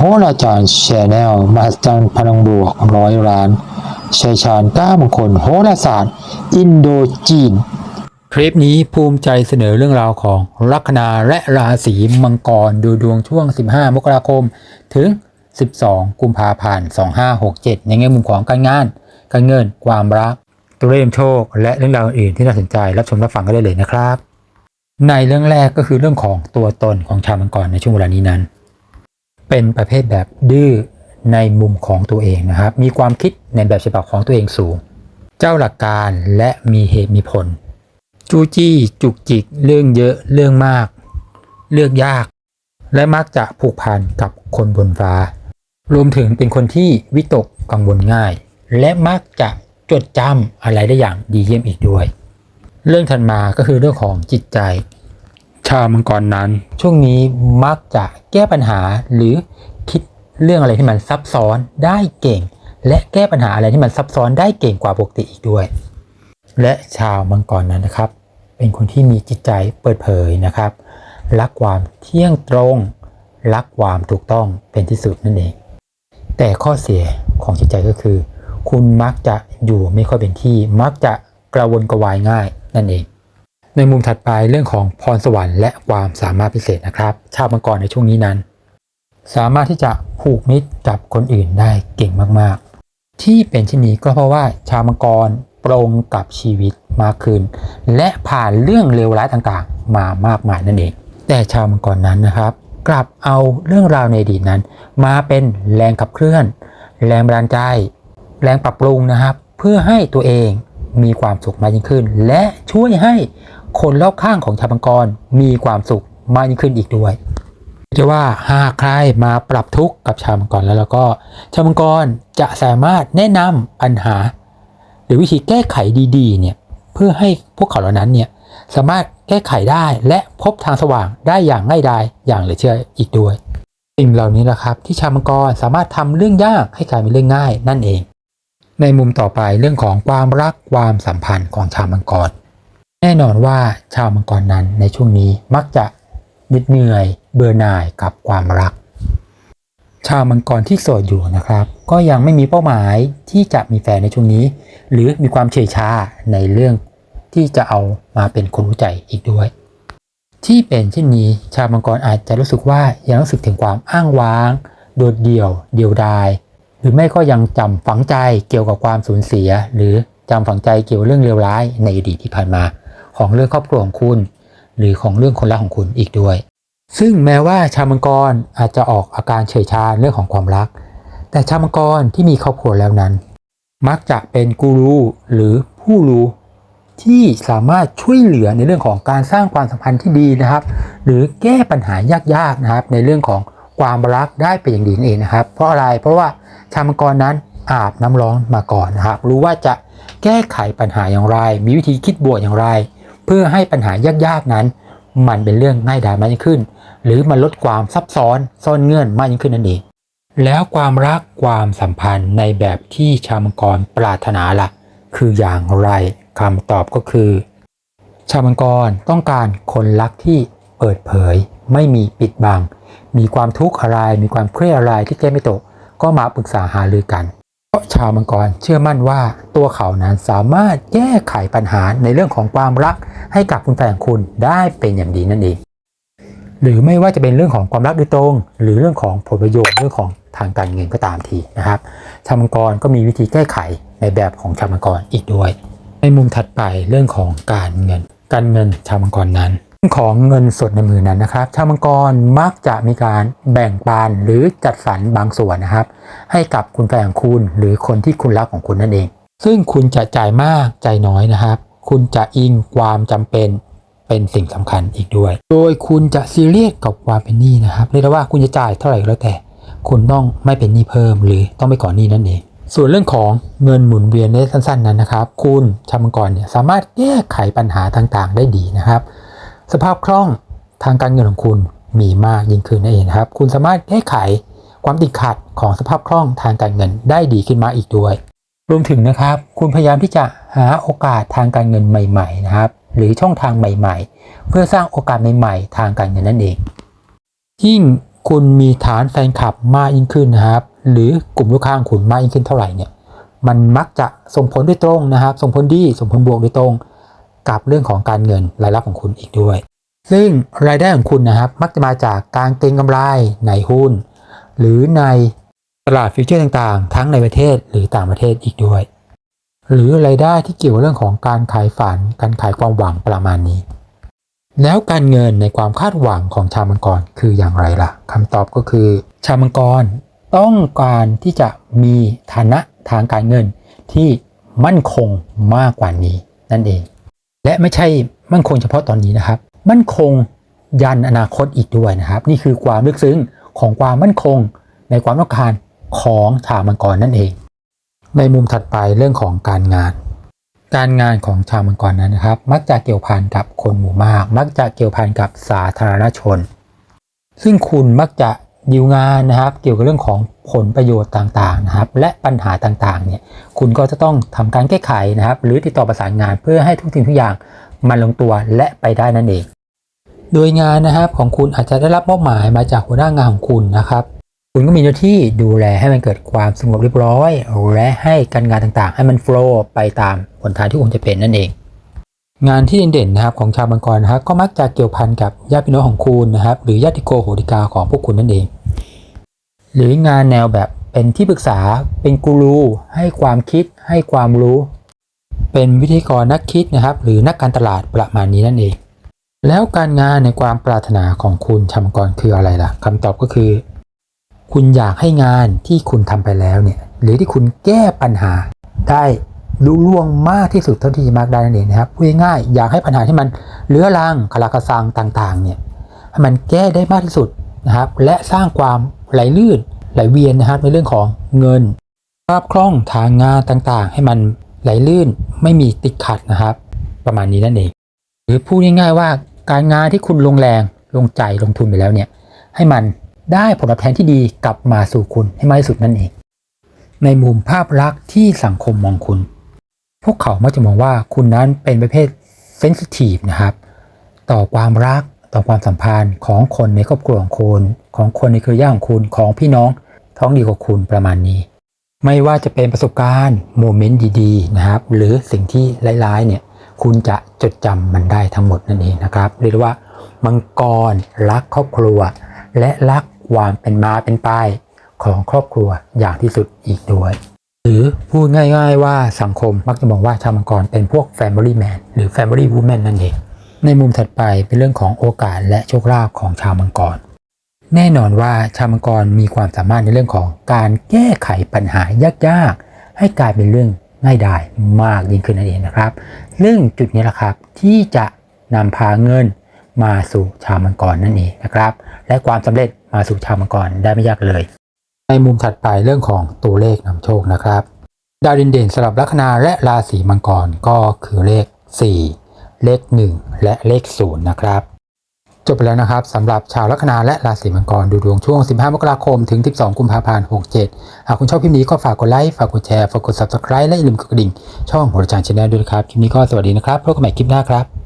โหราจารย์แชนแนลมหัศจรรย์พลังบวกร้อยล้านชัยชาญก้ามงคลโหราศาสตร์ อินโดจีน คลิปนี้ภูมิใจเสนอเรื่องราวของลัคนาและราศีมังกรดูดวงช่วง 15 มกราคม ถึง 12 กุมภาพันธ์ 2567 ในแง่มุมของการงาน การเงิน ความรัก ตัวเลขโชค และเรื่องราวอื่นที่น่าสนใจรับชมรับฟังกันได้เลยนะครับ ในเรื่องแรกก็คือเรื่องของตัวตนของชาวมังกรในช่วงเวลานี้นั้น เป็นประเภทแบบดื้อในมุมของตัวเองนะครับ มีความคิดในแบบฉบับของตัวเองสูง เจ้าหลักการและมีเหตุมีผล จู้จี้จุกจิก เรื่องเยอะเรื่องมาก เลือกยาก และมักจะผูกพันกับคนบนฟ้า รวมถึงเป็นคนที่วิตกกังวลง่าย และมักจะจดจำอะไรได้อย่างดีเยี่ยมอีกด้วย เรื่องถัดมาก็คือเรื่องของจิตใจ ชาวมังกรนั้น ช่วงนี้มักจะแก้ปัญหาหรือคิดเรื่องอะไรที่มันซับซ้อนได้เก่ง และแก้ปัญหาอะไรที่มันซับซ้อนได้เก่งกว่าปกติอีกด้วย และชาวมังกรนั้นนะครับ เป็นคนที่มีจิตใจเปิดเผยนะครับ รักความเที่ยงตรง รักความถูกต้องเป็นที่สุดนั่นเอง แต่ข้อเสียของจิตใจก็คือ คุณมักจะอยู่ไม่ค่อยเป็นที่ มักจะกระวนกระวายง่ายนั่นเอง ในมุมถัดไปเรื่องของพรสวรรค์และความสามารถพิเศษนะครับ ชาวมังกรในช่วงนี้นั้น สามารถที่จะผูกมิตรกับคนอื่นได้เก่งมากๆ ที่เป็นเช่นนี้ก็เพราะว่าชาวมังกรปรงกับชีวิตมากขึ้น และผ่านเรื่องเลวร้ายต่างๆ มามากมายนั่นเอง แต่ชาวมังกรนั้นนะครับ กลับเอาเรื่องราวในอดีตนั้น มาเป็นแรงขับเคลื่อน แรงบันดาลใจ แรงปรับปรุงนะครับ เพื่อให้ตัวเองมีความสุขมากยิ่งขึ้น และช่วยให้ คนรอบข้างของชาวมังกรมีความสุขมากยิ่งขึ้นอีกด้วยจะว่าหากใครมาปรับทุกข์กับชาวมังกรแล้วแล้วก็ชาวมังกรจะสามารถแนะนำปัญหา หรือวิธีแก้ไขดีๆเนี่ยเพื่อให้พวกเขาเหล่านั้นเนี่ยสามารถแก้ไขได้และพบทางสว่างได้อย่างง่ายดายอย่างเหลือเชื่ออีกด้วยสิ่งเหล่านี้แหละครับที่ชาวมังกรสามารถทำเรื่องยากให้กลายเป็นเรื่องง่ายนั่นเอง ในมุมต่อไปเรื่องของความรักความสัมพันธ์ของชาวมังกร แน่นอนว่าชาวมังกรนั้นในช่วงนี้มักจะเหน็ดเหนื่อยเบื่อหน่ายกับความรัก ชาวมังกรที่โสดอยู่นะครับ ก็ยังไม่มีเป้าหมายที่จะมีแฟนในช่วงนี้ หรือมีความเฉยชาในเรื่องที่จะเอามาเป็นคนรู้ใจอีกด้วย ที่เป็นเช่นนี้ชาวมังกรอาจจะรู้สึกว่ายังรู้สึกถึงความอ้างว้าง โดดเดี่ยว เดียวดาย หรือไม่ก็ยังจำฝังใจเกี่ยวกับความสูญเสีย หรือจำฝังใจเกี่ยวเรื่องเลวร้ายในอดีตที่ผ่านมา ของเรื่องครอบครัวของคุณ หรือของเรื่องคนรักของคุณอีกด้วย ซึ่งแม้ว่าชาวมังกรอาจจะออกอาการเฉยชาเรื่องของความรัก แต่ชาวมังกรที่มีครอบครัวแล้วนั้น มักจะเป็นกูรูหรือผู้รู้ที่สามารถช่วยเหลือในเรื่องของการสร้างความสัมพันธ์ที่ดีนะครับ หรือแก้ปัญหายากๆนะครับ ในเรื่องของความรักได้เป็นอย่างดีนั่นเองนะครับ เพราะอะไรเพราะว่าชาวมังกรนั้นอาบน้ำร้อนมาก่อนนะครับ รู้ว่าจะแก้ไขปัญหาอย่างไร มีวิธีคิดบวกอย่างไร เพื่อให้ปัญหายากๆนั้น มันเป็นเรื่องง่ายดายมากยิ่งขึ้น หรือมันลดความซับซ้อนซ่อนเงื่อนมากยิ่งขึ้นนั่นเองแล้วความรักความสัมพันธ์ในแบบที่ชาวมังกรปรารถนาล่ะ คืออย่างไรคำตอบก็คือ ชาวมังกรต้องการคนรักที่เปิดเผย ไม่มีปิดบัง มีความทุกข์อะไร มีความเครียดอะไรที่แก้ไม่ตก ก็มาปรึกษาหารือกัน เพราะชาวมังกรเชื่อมั่นว่าตัวเขานั้นสามารถแก้ไขปัญหาในเรื่องของความรักให้กับคุณแฟนคุณได้เป็นอย่างดีนั่นเอง หรือไม่ว่าจะเป็นเรื่องของความรักโดยตรง หรือเรื่องของผลประโยชน์เรื่องของทางการเงินก็ตามทีนะครับชาวมังกรก็มีวิธีแก้ไขในแบบของชาวมังกรอีกด้วย ในมุมถัดไปเรื่องของการเงิน การเงินชาวมังกรนั้น ของเงินสดในมือนั้นนะครับ ชาวมังกรมักจะมีการแบ่งปันหรือจัดสรรบางส่วนนะครับ ให้กับคุณแฟนของคุณ หรือคนที่คุณรักของคุณนั่นเอง ซึ่งคุณจะจ่ายมากใจน้อยนะครับ คุณจะอิงความจำเป็นเป็นสิ่งสำคัญอีกด้วย โดยคุณจะซีเรียสกับความเป็นหนี้นะครับ เรียกได้ว่าคุณจะจ่ายเท่าไหร่ก็แล้วแต่ คุณต้องไม่เป็นหนี้เพิ่ม หรือต้องไม่ก่อนหนี้นั่นเองส่วนเรื่องของเงินหมุนเวียนในสั้นๆนั้นนะครับ คุณชาวมังกรเนี่ยสามารถแก้ไขปัญหาต่างๆ ได้ดีนะครับ สภาพคล่องทางการเงินของคุณมีมากยิ่งขึ้นนั่นเองครับ คุณสามารถแก้ไขความติดขัดของสภาพคล่องทางการเงินได้ดีขึ้นมาอีกด้วย รวมถึงนะครับ คุณพยายามที่จะหาโอกาสทางการเงินใหม่ๆนะครับ หรือช่องทางใหม่ ๆ เพื่อสร้างโอกาสใหม่ๆ ทางการเงินนั่นเอง ยิ่งคุณมีฐานแฟนคลับมากยิ่งขึ้นนะครับ หรือกลุ่มลูกค้าของคุณมากยิ่งขึ้นเท่าไหร่เนี่ย มันมักจะส่งผลโดยตรงนะครับ ส่งผลดีส่งผลบวกโดยตรง กับเรื่องของการเงินรายรับของคุณอีกด้วย ซึ่งรายได้ของคุณนะครับ มักจะมาจากการเก็งกำไรในหุ้น หรือในตลาดฟิวเจอร์ต่างๆ ทั้งในประเทศหรือต่างประเทศอีกด้วย หรือรายได้ที่เกี่ยวเรื่องของการขายฝัน การขายความหวังประมาณนี้ แล้วการเงินในความคาดหวังของชาวมังกรคืออย่างไรล่ะคำตอบก็คือ ชาวมังกรต้องการที่จะมีฐานะทางการเงินที่มั่นคงมากกว่านี้นั่นเอง และไม่ใช่มั่นคงเฉพาะตอนนี้นะครับ มั่นคงยันอนาคตอีกด้วยนะครับ นี่คือความลึกซึ้งของความมั่นคงในความต้องการของชาวมังกรนั่นเอง ในมุมถัดไปเรื่องของการงาน การงานของชาวมังกรนั้นนะครับ มักจะเกี่ยวพันกับคนหมู่มาก มักจะเกี่ยวพันกับสาธารณชน ซึ่งคุณมักจะ ดีลงานนะครับ เกี่ยวกับเรื่องของผลประโยชน์ต่างๆนะครับ และปัญหาต่างๆเนี่ยคุณก็จะต้องทำการแก้ไขนะครับ หรือติดต่อประสานงานเพื่อให้ทุกสิ่งทุกอย่างมันลงตัวและไปได้นั่นเอง โดยงานนะครับของคุณอาจจะได้รับมอบหมายมาจากหัวหน้างานของคุณนะครับ คุณก็มีหน้าที่ดูแลให้มันเกิดความสงบเรียบร้อย และให้การงานต่างๆ ให้มันโฟล์ไปตามผลทางที่คุณจะเป็นนั่นเองงานที่เด่นๆนะครับของชาวมังกรนะครับก็มักจะเกี่ยวพันกับญาติพี่น้องของคุณนะครับ หรือญาติโกโหติกาของพวกคุณนั่นเอง หรืองานแนวแบบเป็นที่ปรึกษา เป็นกูรู ให้ความคิด ให้ความรู้ เป็นวิทยากรนักคิดนะครับ หรือนักการตลาดประมาณนี้นั่นเอง แล้วการงานในความปรารถนาของคุณชาวมังกรคืออะไรล่ะคำตอบก็คือ คุณอยากให้งานที่คุณทำไปแล้วเนี่ย หรือที่คุณแก้ปัญหาได้ลุล่วงมากที่สุดเท่าที่จะมากได้นั่นเองนะครับพูดง่ายๆอยากให้ปัญหาที่มันเลื้อรังคลากระซังต่างๆเนี่ยให้มันแก้ได้มากที่สุดนะครับ และสร้างความ ไหลลื่นไหลเวียนนะครับในเรื่องของเงิน ภาพคล่องทางงานต่างๆ ให้มันไหลลื่นไม่มีติดขัดนะครับ ประมาณนี้นั่นเอง หรือพูดง่ายๆว่าการงานที่คุณลงแรงลงใจลงทุนไปแล้วเนี่ยให้มันได้ผลตอบแทนที่ดีกลับมาสู่คุณให้มากที่สุดนั่นเอง ในมุมภาพลักษณ์ที่สังคมมองคุณ พวกเขามักจะมองว่าคุณนั้นเป็นประเภทเซนซิทีฟนะครับ ต่อความรัก ต่อความสัมพันธ์ของคนในครอบครัวของคุณของคนในเครือญาติของคุณของพี่น้องท้องดีกว่าคุณประมาณนี้ ไม่ว่าจะเป็นประสบการณ์โมเมนต์ดีๆนะครับ หรือสิ่งที่ร้ายๆเนี่ยคุณจะจดจำมันได้ทั้งหมดนั่นเองนะครับเรียกว่ามังกรรักครอบครัว และรักความเป็นมาเป็นไปของครอบครัวอย่างที่สุดอีกด้วย หรือพูดง่าย ๆ ว่าสังคมมักจะมองว่าชาวมังกรเป็นพวก Family Man หรือ Family Woman นั่นเอง ในมุมถัดไปเป็นเรื่องของโอกาสและโชคลาภของชาวมังกร แน่นอนว่าชาวมังกรมีความสามารถในเรื่องของการแก้ไขปัญหายากๆ ให้กลายเป็นเรื่องง่ายดายมากยิ่งขึ้นนั่นเองนะครับ ซึ่งจุดนี้แหละครับที่จะนำพาเงินมาสู่ชาวมังกรนั่นเองนะครับ และความสำเร็จมาสู่ชาวมังกรได้ไม่ยากเลย ในมุมถัดไปเรื่องของตัวเลขนำโชคนะครับ ดาวเด่นๆสำหรับลัคนาและราศีมังกรก็คือเลข 4 เลข 1 และเลข 0 นะครับ จบไปแล้วนะครับสำหรับชาวลัคนาและราศีมังกรดูดวงช่วง 15 มกราคม ถึง 12 กุมภาพันธ์ 67 หากคุณชอบคลิปนี้ก็ฝากกดไลค์ฝากกดแชร์ฝากกด subscribe และอย่าลืมกดกระดิ่ง ช่องหัวใจชาแนลด้วยนะครับ คลิปนี้ก็สวัสดีนะครับพบกันใหม่คลิปหน้าครับ